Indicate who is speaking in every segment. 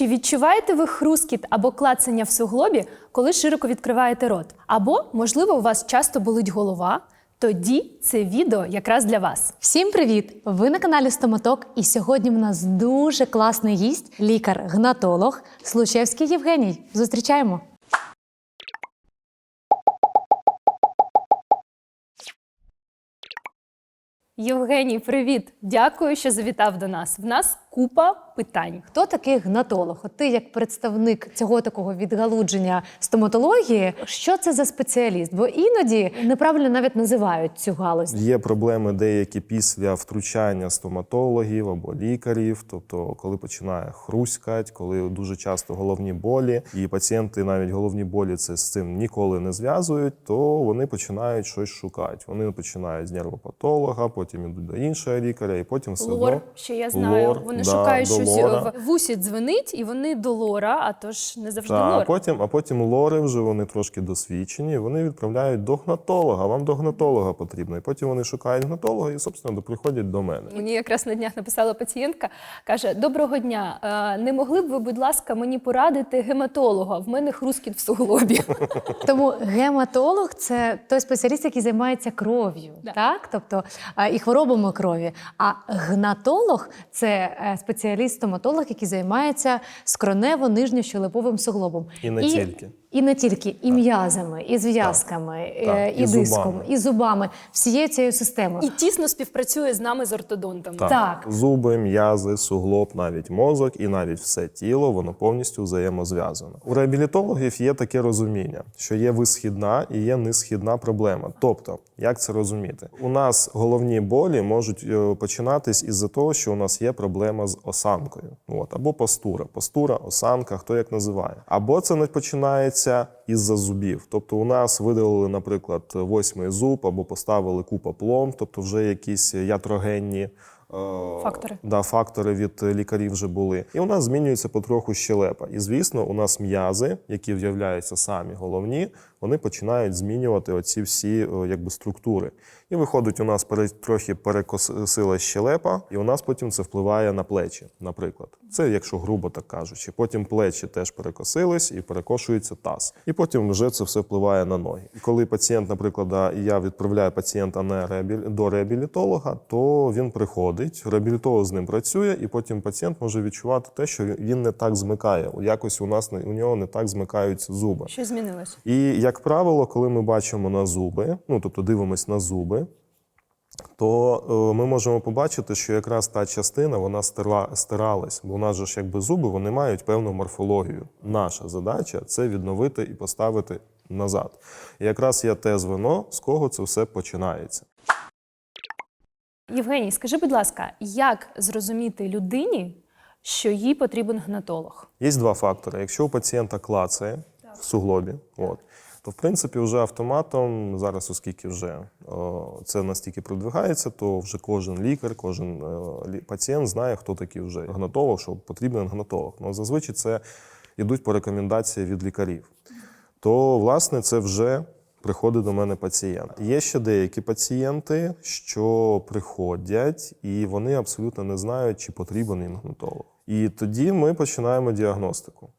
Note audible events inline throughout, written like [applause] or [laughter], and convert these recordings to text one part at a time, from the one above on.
Speaker 1: Чи відчуваєте ви хрускіт або клацання в суглобі, коли широко відкриваєте рот? Або, можливо, у вас часто болить голова? Тоді це відео якраз для вас.
Speaker 2: Всім привіт! Ви на каналі Стоматок, і сьогодні в нас дуже класний гість, лікар-гнатолог Случевський Євгеній. Зустрічаємо!
Speaker 1: Євгеній, привіт! Дякую, що завітав до нас. В нас купа питань.
Speaker 2: Хто такий гнатолог? От ти, як представник цього такого відгалудження стоматології, що це за спеціаліст? Бо іноді неправильно навіть називають цю галузь.
Speaker 3: Є проблеми деякі після втручання стоматологів або лікарів, тобто коли починає хруськать, коли дуже часто головні болі, і пацієнти навіть головні болі це з цим ніколи не зв'язують, то вони починають щось шукати. Вони починають з нервопатолога, потім ідуть до іншого лікаря, і потім все
Speaker 1: Лор,
Speaker 3: одно
Speaker 1: що я знаю.
Speaker 3: Лор,
Speaker 1: вони
Speaker 3: да,
Speaker 1: шукають щось в вусі дзвенить, і вони до лора, а то ж не завжди
Speaker 3: Та, а потім, а потім лори вже вони трошки досвідчені. Вони відправляють до гнатолога. Вам до гнатолога потрібно. І потім вони шукають гнатолога і, собственно, приходять до мене.
Speaker 1: Мені якраз на днях написала пацієнтка, каже: Доброго дня, е, не могли б ви, будь ласка, мені порадити гематолога? В мене хрускіт в суглобі. [laughs]
Speaker 2: Тому гематолог це той спеціаліст, який займається кров'ю, так тобто і хворобами крові. А гнатолог це е, спеціаліст-стоматолог, який займається скронево-нижньощелеповим суглобом.
Speaker 3: І не тільки.
Speaker 2: І не тільки, і м'язами, і зв'язками, е,
Speaker 3: Так,
Speaker 2: і,
Speaker 3: і
Speaker 2: диском,
Speaker 3: зубами.
Speaker 2: і зубами, всією цією системою.
Speaker 1: І тісно співпрацює з нами з ортодонтами.
Speaker 3: Так.
Speaker 2: Так.
Speaker 3: Зуби, м'язи, суглоб, навіть мозок і навіть все тіло, воно повністю взаємозв'язано. У реабілітологів є таке розуміння, що є висхідна і є нисхідна проблема. Тобто, як це розуміти? У нас головні болі можуть е, починатись із-за того, що у нас є проблема з осанкою. От, або постура. Постура, осанка, хто як називає. Або це не починається із-за зубів. Тобто, у нас видалили, наприклад, восьмий зуб або поставили купа плом тобто вже якісь ятрогенні. Е,
Speaker 1: Фактори.
Speaker 3: Да, фактори від лікарів вже були. І у нас змінюється потроху щелепа. І звісно, у нас м'язи, які виявляються самі головні, вони починають змінювати оці всі якби структури. І виходить, у нас трохи перекосила щелепа, і у нас потім це впливає на плечі, наприклад. Це якщо грубо так кажучи. Потім плечі теж перекосились і перекошується таз. І потім вже це все впливає на ноги. І коли пацієнт, наприклад, я відправляю пацієнта на реабілі... до реабілітолога, то він приходить, реабілітолог з ним працює, і потім пацієнт може відчувати те, що він не так змикає. Якось у нас у нього не так змикаються зуби.
Speaker 1: Що змінилось?
Speaker 3: І як правило, коли ми бачимо на зуби, ну тобто дивимось на зуби, то е, ми можемо побачити, що якраз та частина вона стира, стиралась, бо у нас же ж якби зуби вони мають певну морфологію. Наша задача це відновити і поставити назад. І якраз є те звено, з кого це все починається.
Speaker 1: Євгеній, скажи, будь ласка, як зрозуміти людині, що їй потрібен гнатолог?
Speaker 3: Є два фактори. Якщо у пацієнта клацає в суглобі, от, то в принципі вже автоматом, зараз, оскільки вже о, це настільки продвигається, то вже кожен лікар, кожен е, лі- пацієнт знає, хто такий вже гнатолог, що потрібен гнатолог. Ну, зазвичай це йдуть по рекомендації від лікарів. То, власне, це вже приходить до мене пацієнт. Є ще деякі пацієнти, що приходять, і вони абсолютно не знають, чи потрібен імгнотолог. І тоді ми починаємо діагностику.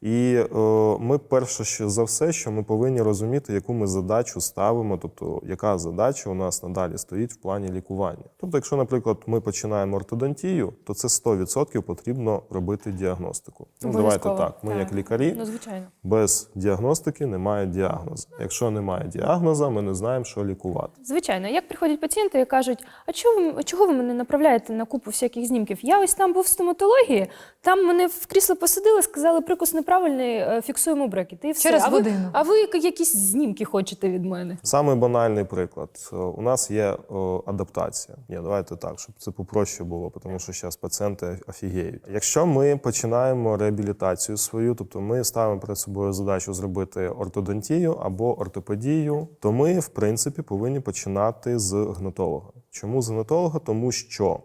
Speaker 3: І е, ми перше за все, що ми повинні розуміти, яку ми задачу ставимо, тобто яка задача у нас надалі стоїть в плані лікування. Тобто, якщо, наприклад, ми починаємо ортодонтію, то це 100% потрібно робити діагностику. Ну, давайте так. Ми
Speaker 1: Так.
Speaker 3: як лікарі
Speaker 1: Ну, звичайно.
Speaker 3: без діагностики немає діагнозу. Якщо немає діагноза, ми не знаємо, що лікувати.
Speaker 1: Звичайно, як приходять пацієнти і кажуть, а чого ви, чого ви мене направляєте на купу всяких знімків? Я ось там був в стоматології, там мене в крісло посадили, сказали, прикус неправильний, е, фіксуємо брекети. І все.
Speaker 2: Через
Speaker 1: а ви,
Speaker 2: годину.
Speaker 1: А ви якісь знімки хочете від мене?
Speaker 3: Самий банальний приклад. Е, У нас є о, адаптація. Ні, давайте так, щоб це попроще було, тому що зараз пацієнти офігіють. Якщо ми починаємо реабілітацію свою, тобто ми ставимо перед собою задачу зробити ортодонтію або ортопедію, то ми, в принципі, повинні починати з гнатолога. Чому з гнатолога? Тому що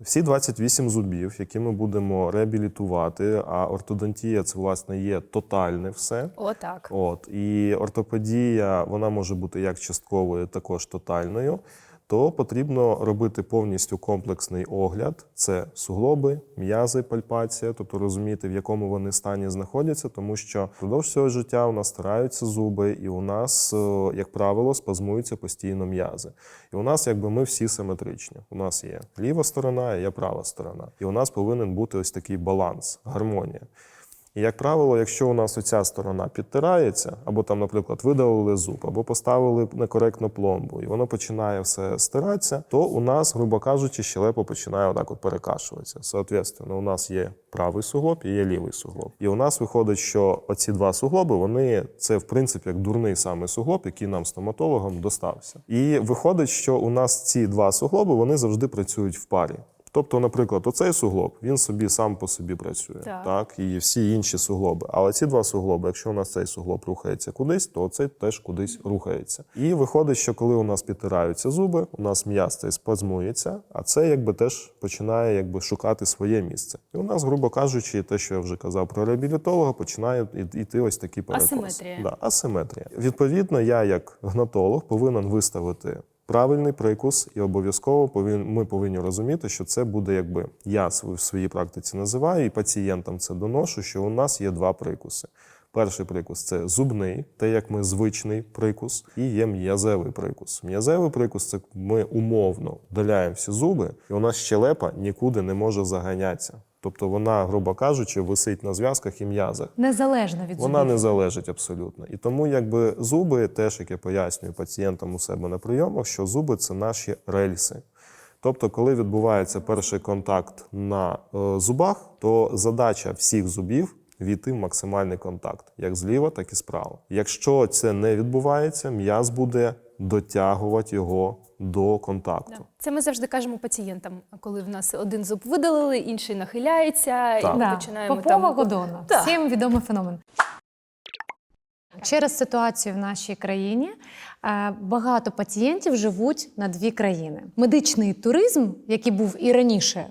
Speaker 3: всі 28 зубів, які ми будемо реабілітувати, а ортодонтія це власне є тотальне все.
Speaker 1: О, так.
Speaker 3: От і ортопедія вона може бути як частковою, також тотальною. То потрібно робити повністю комплексний огляд: це суглоби, м'язи, пальпація, тобто розуміти, в якому вони стані знаходяться, тому що впродовж цього життя у нас стараються зуби, і у нас, е, як правило, спазмуються постійно м'язи. І у нас, якби ми всі симетричні. У нас є ліва сторона, є права сторона. І у нас повинен бути ось такий баланс, гармонія. І, як правило, якщо у нас оця сторона підтирається, або там, наприклад, видалили зуб, або поставили некоректно пломбу, і воно починає все стиратися, то у нас, грубо кажучи, щелепа починає отак от перекашуватися. Соответственно, у нас є правий суглоб і є лівий суглоб. І у нас виходить, що оці два суглоби, вони це в принципі як дурний саме суглоб, який нам стоматологам достався. І виходить, що у нас ці два суглоби вони завжди працюють в парі. Тобто, наприклад, оцей суглоб він собі сам по собі працює,
Speaker 1: Так.
Speaker 3: так і всі інші суглоби. Але ці два суглоби, якщо у нас цей суглоб рухається кудись, то цей теж кудись рухається. І виходить, що коли у нас підтираються зуби, у нас м'яз цей спазмується, а це якби теж починає якби шукати своє місце. І у нас, грубо кажучи, те, що я вже казав про реабілітолога, починає йти ось такі перекоси.
Speaker 1: Асиметрія.
Speaker 3: Да, асиметрія. Відповідно, я як гнатолог повинен виставити. Правильний прикус, і обов'язково ми повинні розуміти, що це буде якби я в своїй практиці називаю, і пацієнтам це доношу, що у нас є два прикуси. Перший прикус це зубний, те, як ми звичний прикус, і є м'язевий прикус. М'язевий прикус це ми умовно вдаляємо всі зуби, і у нас щелепа нікуди не може заганятися. Тобто вона, грубо кажучи, висить на зв'язках і м'язах.
Speaker 2: Незалежно від
Speaker 3: Вона
Speaker 2: зубів.
Speaker 3: не залежить абсолютно. І тому, якби зуби, теж як я пояснюю пацієнтам у себе на прийомах, що зуби це наші рельси. Тобто, коли відбувається перший контакт на е, зубах, то задача всіх зубів війти в максимальний контакт, як зліва, так і справа. Якщо це не відбувається, м'яз буде дотягувати його до контакту.
Speaker 1: Це ми завжди кажемо пацієнтам, коли в нас один зуб видалили, інший нахиляється,
Speaker 3: Так.
Speaker 1: і ми
Speaker 2: Да.
Speaker 1: починаємо
Speaker 2: Попова
Speaker 1: там
Speaker 2: Годона.
Speaker 1: Так.
Speaker 2: Всім відомий феномен. Через ситуацію в нашій країні е, багато пацієнтів живуть на дві країни. Медичний туризм, який був і раніше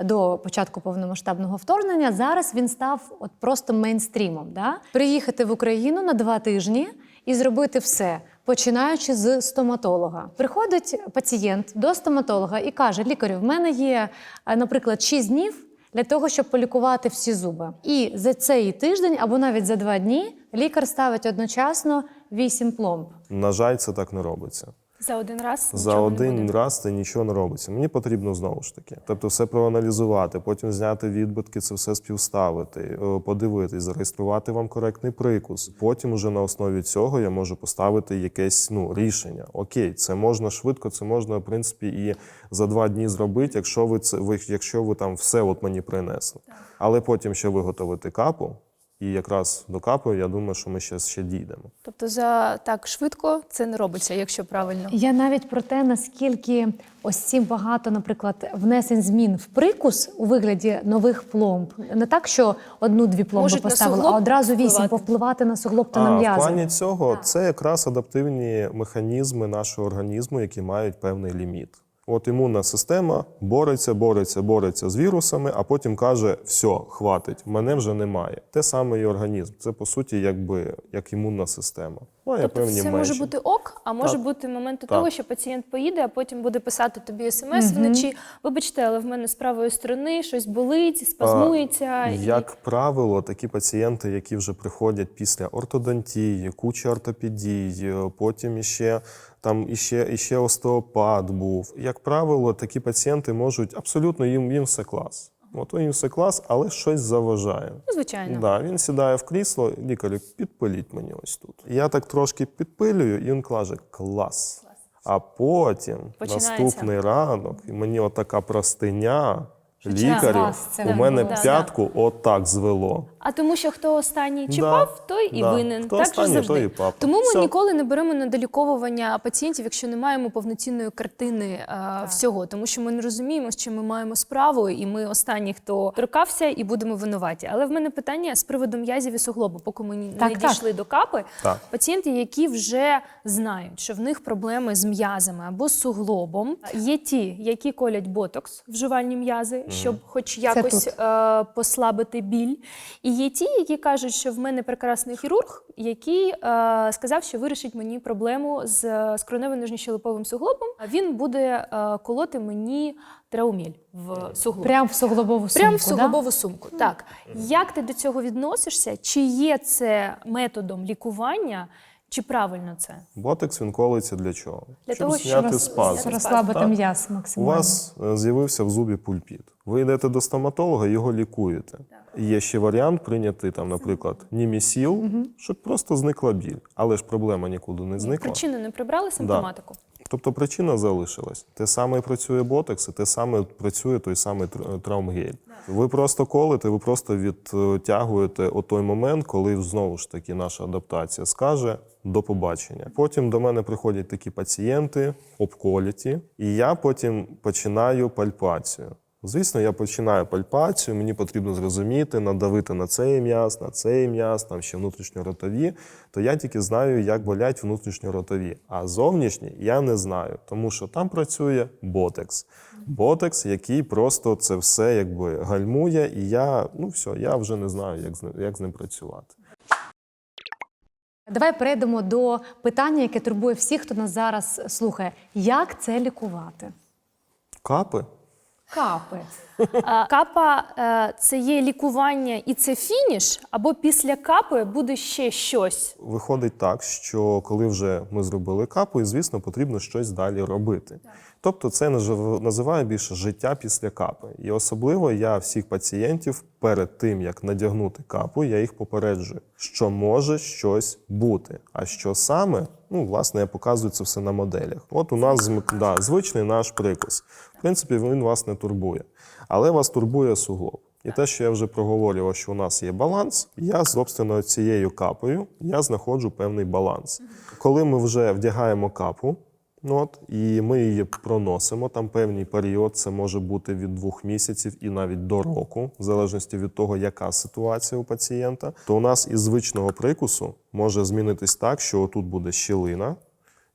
Speaker 2: до початку повномасштабного вторгнення, зараз він став от просто мейнстрімом. Да? Приїхати в Україну на два тижні і зробити все, починаючи з стоматолога. Приходить пацієнт до стоматолога і каже: лікарю, в мене є, е, наприклад, 6 днів для того, щоб полікувати всі зуби. І за цей тиждень або навіть за два дні лікар ставить одночасно 8 пломб.
Speaker 3: На жаль, це так не робиться.
Speaker 1: За один раз.
Speaker 3: За
Speaker 1: нічого не
Speaker 3: один
Speaker 1: буде.
Speaker 3: раз це нічого не робиться. Мені потрібно знову ж таки. Тобто, все проаналізувати, потім зняти відбитки, це все співставити, е, подивитись, зареєструвати вам коректний прикус. Потім, уже на основі цього, я можу поставити якесь ну рішення. Окей, це можна швидко, це можна в принципі і за два дні зробити, якщо ви це ви, якщо ви там все от мені принесли. Але потім ще виготовити капу. І якраз до капу, я думаю, що ми ще, ще дійдемо.
Speaker 1: Тобто за так швидко це не робиться, якщо правильно.
Speaker 2: Я навіть про те, наскільки ось ці багато, наприклад, внесень змін в прикус у вигляді нових пломб. Не так, що одну-дві пломби
Speaker 1: Можуть
Speaker 2: поставили, а одразу вісім
Speaker 1: впливати.
Speaker 2: повпливати на суглоб та на
Speaker 3: А в плані цього це якраз адаптивні механізми нашого організму, які мають певний ліміт. От імунна система бореться, бореться, бореться з вірусами, а потім каже: все, хватить, мене вже немає. Те саме і організм. Це по суті, якби як імунна система. Має
Speaker 1: Тобто
Speaker 3: певні
Speaker 1: це
Speaker 3: межі.
Speaker 1: може бути ок, а може
Speaker 3: Так.
Speaker 1: бути момент
Speaker 3: Так.
Speaker 1: того, що пацієнт поїде, а потім буде писати тобі смс вночі. Вибачте, але в мене з правої сторони щось болить, спазмується. і-
Speaker 3: Як правило, такі пацієнти, які вже приходять після ортодонтії, куча ортопедій, потім іще там іще, іще остеопат був. Як правило, такі пацієнти можуть абсолютно їм, їм все клас. От їм все клас, але щось заважає.
Speaker 1: Ну, звичайно.
Speaker 3: Да, він сідає в крісло, лікарю, підпиліть мені ось тут. Я так трошки підпилюю, і він каже: клас. А потім
Speaker 1: Починається.
Speaker 3: наступний ранок, і мені отака простиня. Лікарю,
Speaker 2: вас це
Speaker 3: у мене
Speaker 2: було.
Speaker 3: п'ятку отак звело.
Speaker 1: А тому, що хто останній
Speaker 3: Да.
Speaker 1: чіпав, той і
Speaker 3: Да.
Speaker 1: винен.
Speaker 3: Хто
Speaker 1: так же
Speaker 3: останній,
Speaker 1: завжди.
Speaker 3: той і папа.
Speaker 1: Тому ми
Speaker 3: Все.
Speaker 1: ніколи не беремо на доліковування пацієнтів, якщо не маємо повноцінної картини е, всього, тому що ми не розуміємо, з чим ми маємо справу, і ми останні, хто торкався, і будемо винуваті. Але в мене питання з приводу м'язів і суглобу, поки ми не
Speaker 2: Так, так.
Speaker 1: дійшли до капи.
Speaker 3: Так.
Speaker 1: Пацієнти, які вже знають, що в них проблеми з м'язами або з суглобом, є ті, які колять ботокс, вживальні м'язи, щоб хоч якось е, послабити біль. І є ті, які кажуть, що в мене прекрасний хірург, який е, сказав, що вирішить мені проблему з е, скроневим нижньощелеповим суглобом. А він буде е, колоти мені трауміль в суглоб.
Speaker 2: Прямо в суглобову сумку.
Speaker 1: Прямо в
Speaker 2: да?
Speaker 1: суглобову сумку. Так. Як ти до цього відносишся? Чи є це методом лікування, чи правильно це?
Speaker 3: Ботекс він колиться для чого?
Speaker 1: Для
Speaker 3: щоб
Speaker 1: того, щоб
Speaker 3: зняти
Speaker 1: роз-
Speaker 3: спазм.
Speaker 2: Розслабити
Speaker 3: Так.
Speaker 2: м'яз
Speaker 3: У вас е, з'явився в зубі пульпіт. Ви йдете до стоматолога, його лікуєте. Є ще варіант прийняти там, наприклад, німісіл, щоб просто зникла біль. Але ж проблема нікуди не зникла.
Speaker 1: Причини не прибрали симптоматику?
Speaker 3: Тобто причина залишилась. Те саме працює ботекс, і те саме працює той самий травмгель. Ви просто колите, ви просто відтягуєте о той момент, коли знову ж таки наша адаптація скаже до побачення. Потім до мене приходять такі пацієнти, обколіті, і я потім починаю пальпацію. Звісно, я починаю пальпацію, мені потрібно зрозуміти, надавити на цей м'яз, на цей м'яз, там ще внутрішньоротові, то я тільки знаю, як болять внутрішньоротові. А зовнішні я не знаю, тому що там працює ботекс. Ботекс, який просто це все якби гальмує, і я, ну все, я вже не знаю, як з ним, як з ним працювати.
Speaker 2: Давай перейдемо до питання, яке турбує всіх, хто нас зараз слухає. Як це лікувати?
Speaker 3: Капи?
Speaker 2: Капи.
Speaker 1: Капа е, це є лікування і це фініш, або після капи буде ще щось.
Speaker 3: Виходить так, що коли вже ми зробили капу, і звісно, потрібно щось далі робити. Тобто, це називає більше життя після капи. І особливо я всіх пацієнтів перед тим, як надягнути капу, я їх попереджую, що може щось бути. А що саме, ну, власне, я показую це все на моделях. От у нас да, звичний наш прикус. В принципі, він вас не турбує, але вас турбує суглоб. І те, що я вже проговорював, що у нас є баланс, я, собственно, цією капою я знаходжу певний баланс. Коли ми вже вдягаємо капу, от, і ми її проносимо, там певний період, це може бути від двох місяців і навіть до року, в залежності від того, яка ситуація у пацієнта, то у нас із звичного прикусу може змінитись так, що отут буде щілина,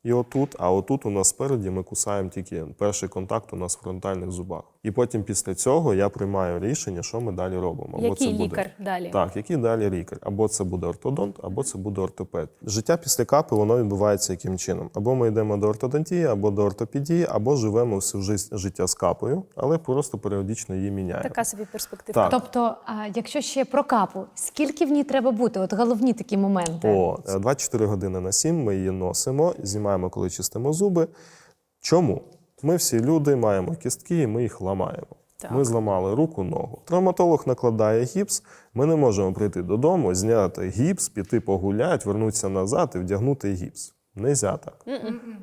Speaker 3: і отут, а отут у нас спереді ми кусаємо тільки перший контакт у нас в фронтальних зубах. І потім після цього я приймаю рішення, що ми далі робимо. Або
Speaker 1: Який
Speaker 3: це буде-
Speaker 1: лікар далі?
Speaker 3: Так, який далі лікар? Або це буде ортодонт, або це буде ортопед. Життя після капи воно відбувається яким чином? Або ми йдемо до ортодонтії, або до ортопедії, або живемо всю життя з капою, але просто періодично її міняємо.
Speaker 1: Така собі перспектива.
Speaker 3: Так.
Speaker 2: Тобто, а, якщо ще про капу, скільки в ній треба бути? От головні такі моменти.
Speaker 3: О, е, 24 години на 7 ми її носимо, знімаємо, коли чистимо зуби. Чому? Ми всі люди маємо кістки, і ми їх ламаємо.
Speaker 1: Так.
Speaker 3: Ми зламали руку, ногу. Травматолог накладає гіпс. Ми не можемо прийти додому, зняти гіпс, піти погуляти, вернутися назад і вдягнути гіпс. Нельзя так.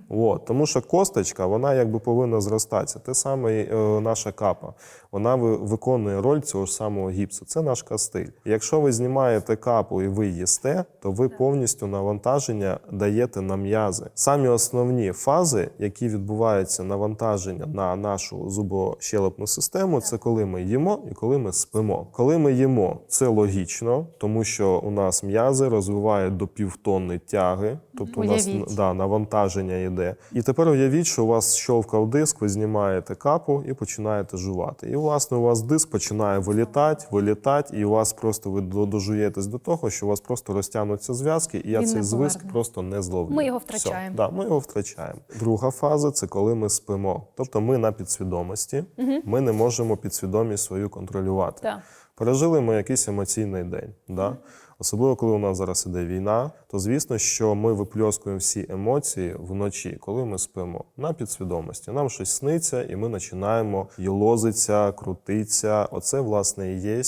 Speaker 3: От, тому що косточка, вона якби повинна зростатися. Те саме і, е, наша капа. Вона ви- виконує роль цього ж самого гіпсу. Це наш кастиль. Якщо ви знімаєте капу і ви їсте, то ви повністю навантаження даєте на м'язи. Самі основні фази, які відбуваються навантаження на нашу зубощелепну систему, це коли ми їмо і коли ми спимо. Коли ми їмо, це логічно, тому що у нас м'язи розвивають до півтонни тяги, тобто у нас. Да, навантаження йде. І тепер уявіть, що у вас щовкав диск, ви знімаєте капу і починаєте жувати. І власне у вас диск починає вилітати, вилітати, і у вас просто ви дожуєтесь до того, що у вас просто розтягнуться зв'язки, і я
Speaker 2: Він
Speaker 3: цей звиск просто не зловлю.
Speaker 1: Ми його
Speaker 3: Все.
Speaker 1: втрачаємо.
Speaker 3: Да, ми його втрачаємо. Друга фаза це коли ми спимо. Тобто ми на підсвідомості, ми не можемо підсвідомість свою контролювати.
Speaker 1: Так.
Speaker 3: Пережили ми якийсь емоційний день. Да? Особливо, коли у нас зараз іде війна, то звісно, що ми випльоскуємо всі емоції вночі, коли ми спимо на підсвідомості. Нам щось сниться, і ми починаємо йолозиться, крутиться. Оце, власне, і є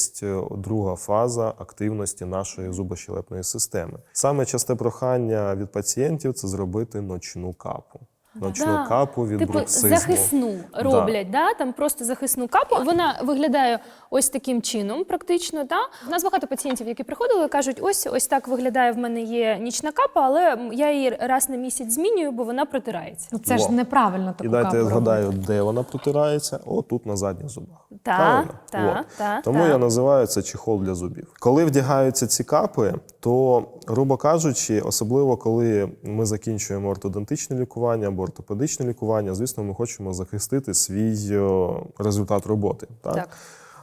Speaker 3: друга фаза активності нашої зубощелепної системи. Саме часте прохання від пацієнтів це зробити ночну капу. Ночну
Speaker 1: Да.
Speaker 3: капу від
Speaker 1: Типу
Speaker 3: бруксизму.
Speaker 1: захисну роблять, да. там просто захисну капу. Вона виглядає ось таким чином, практично. Да? У нас багато пацієнтів, які приходили, кажуть, ось ось так виглядає. В мене є нічна капа, але я її раз на місяць змінюю, бо вона протирається.
Speaker 2: Ну, це ж неправильно таку
Speaker 3: І дайте
Speaker 2: капу
Speaker 3: я
Speaker 2: робити.
Speaker 3: згадаю, де вона протирається. О, тут на задніх зубах.
Speaker 1: Та,
Speaker 3: Правильно?
Speaker 1: та, та,
Speaker 3: Тому
Speaker 1: та.
Speaker 3: я називаю це чехол для зубів. Коли вдягаються ці капи, то, грубо кажучи, особливо коли ми закінчуємо ортодонтичне лікування або ортопедичне лікування, звісно, ми хочемо захистити свій е, результат роботи. Так?
Speaker 1: Так.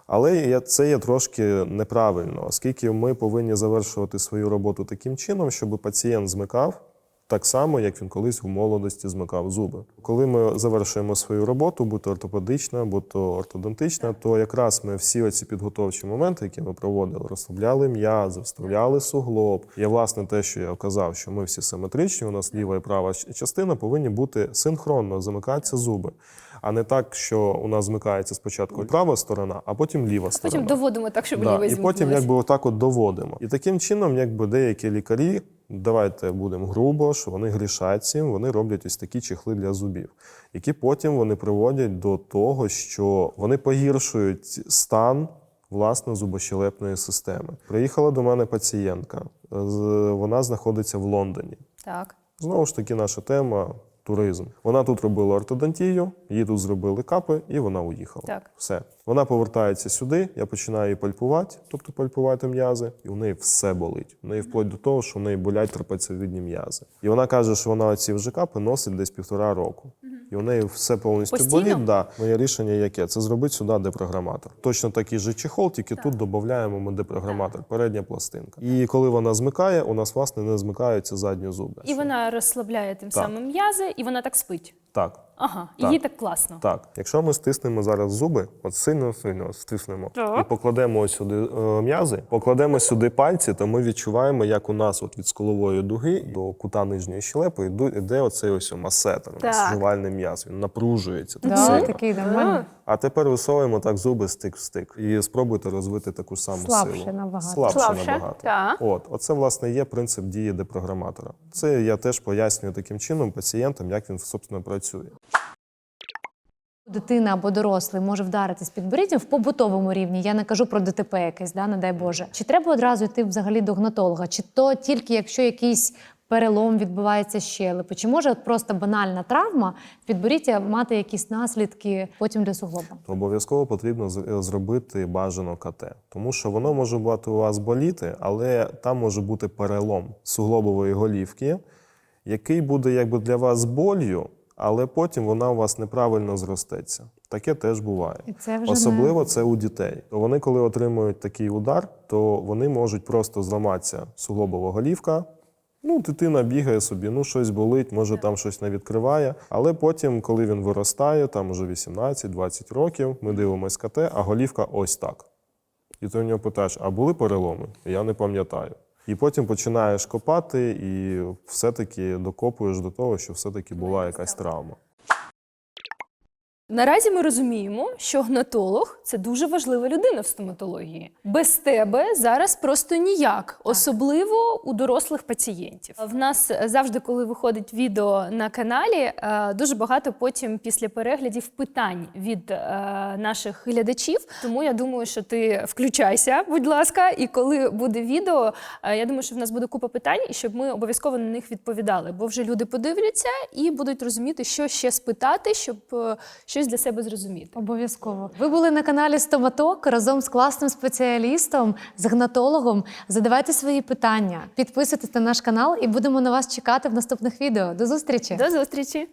Speaker 3: Але це є трошки неправильно, оскільки ми повинні завершувати свою роботу таким чином, щоб пацієнт змикав так само, як він колись в молодості змикав зуби. Коли ми завершуємо свою роботу, будь то ортопедична, будь то ортодонтична, то якраз ми всі оці підготовчі моменти, які ми проводили, розслабляли м'язи, вставляли суглоб. Є власне те, що я казав, що ми всі симетричні, у нас ліва і права частина повинні бути синхронно замикатися зуби. А не так, що у нас змикається спочатку права сторона, а потім ліва сторона.
Speaker 1: Потім доводимо так, щоб
Speaker 3: Да,
Speaker 1: лівий
Speaker 3: і потім якби отак от доводимо. І таким чином, якби деякі лікарі, давайте будемо грубо, що вони грішать цим, вони роблять ось такі чехли для зубів, які потім вони приводять до того, що вони погіршують стан. Власне, зубощелепної системи. Приїхала до мене пацієнтка. Вона знаходиться в Лондоні.
Speaker 1: Так.
Speaker 3: Знову ж таки, наша тема туризм. Вона тут робила ортодонтію, їй тут зробили капи, і вона уїхала.
Speaker 1: Так.
Speaker 3: Все. Вона повертається сюди, я починаю її пальпувати, тобто пальпувати м'язи, і у неї все болить. У неї вплоть до того, що в неї болять трапеціовидні м'язи. І вона каже, що вона ці вже капи носить десь півтора року. І у неї все повністю
Speaker 1: Постійно?
Speaker 3: болить. Да. Моє рішення яке? Це зробити сюди депрограматор. Точно такий же чехол, тільки тут додаємо ми депрограматор, передня пластинка. І коли вона змикає, у нас власне не змикаються задні зуби.
Speaker 1: І вона розслабляє тим
Speaker 3: Так.
Speaker 1: самим м'язи, і вона так спить.
Speaker 3: Так.
Speaker 1: Ага,
Speaker 3: Так.
Speaker 1: їй так класно.
Speaker 3: Так, якщо ми стиснемо зараз зуби, от сильно сильно стиснемо
Speaker 1: Так.
Speaker 3: і покладемо ось сюди е, м'язи, покладемо сюди пальці, то ми відчуваємо, як у нас от від скулової дуги до кута нижньої щелепи йде іде оцей ось масетер, у нас
Speaker 1: Так.
Speaker 3: жувальний м'яз. Він напружується так
Speaker 2: так
Speaker 3: сильно.
Speaker 2: такий нормальний.
Speaker 3: А тепер висовуємо так зуби стик в стик і спробуйте розвити таку саму
Speaker 2: Слабше
Speaker 3: силу.
Speaker 2: набагато.
Speaker 3: Слабше,
Speaker 1: Слабше,
Speaker 3: набагато.
Speaker 1: так.
Speaker 3: От, оце власне є принцип дії депрограматора. Це я теж пояснюю таким чином пацієнтам, як він собственно працює.
Speaker 2: Дитина або дорослий може вдаритись підборіддям в побутовому рівні. Я не кажу про ДТП якесь, да, не дай Боже. Чи треба одразу йти взагалі до гнатолога? Чи то тільки якщо якийсь перелом відбувається щелепи? Чи може от просто банальна травма в підборіддя мати якісь наслідки потім для суглоба?
Speaker 3: обов'язково потрібно е, зробити бажано КТ, тому що воно може бути у вас боліти, але там може бути перелом суглобової голівки, який буде якби для вас болью, але потім вона у вас неправильно зростеться. Таке теж буває.
Speaker 2: Це вже
Speaker 3: Особливо це у дітей. То вони, коли отримують такий удар, то вони можуть просто зламатися суглобова голівка. Ну, дитина бігає собі, ну щось болить, може там щось не відкриває. Але потім, коли він виростає, там уже 18-20 років, ми дивимось КТ, а голівка ось так. І ти в нього питаєш, а були переломи? Я не пам'ятаю. І потім починаєш копати, і все-таки докопуєш до того, що все-таки була якась травма.
Speaker 1: Наразі ми розуміємо, що гнатолог це дуже важлива людина в стоматології. Без тебе зараз просто ніяк, особливо у дорослих пацієнтів. В нас завжди, коли виходить відео на каналі, е, дуже багато потім після переглядів питань від е, наших глядачів. Тому я думаю, що ти включайся, будь ласка, і коли буде відео, е, я думаю, що в нас буде купа питань, і щоб ми обов'язково на них відповідали. Бо вже люди подивляться і будуть розуміти, що ще спитати, щоб е, щось для себе зрозуміти.
Speaker 2: Обов'язково. Ви були на каналі Стоматок разом з класним спеціалістом, з гнатологом. Задавайте свої питання, підписуйтесь на наш канал і будемо на вас чекати в наступних відео. До зустрічі!
Speaker 1: До зустрічі!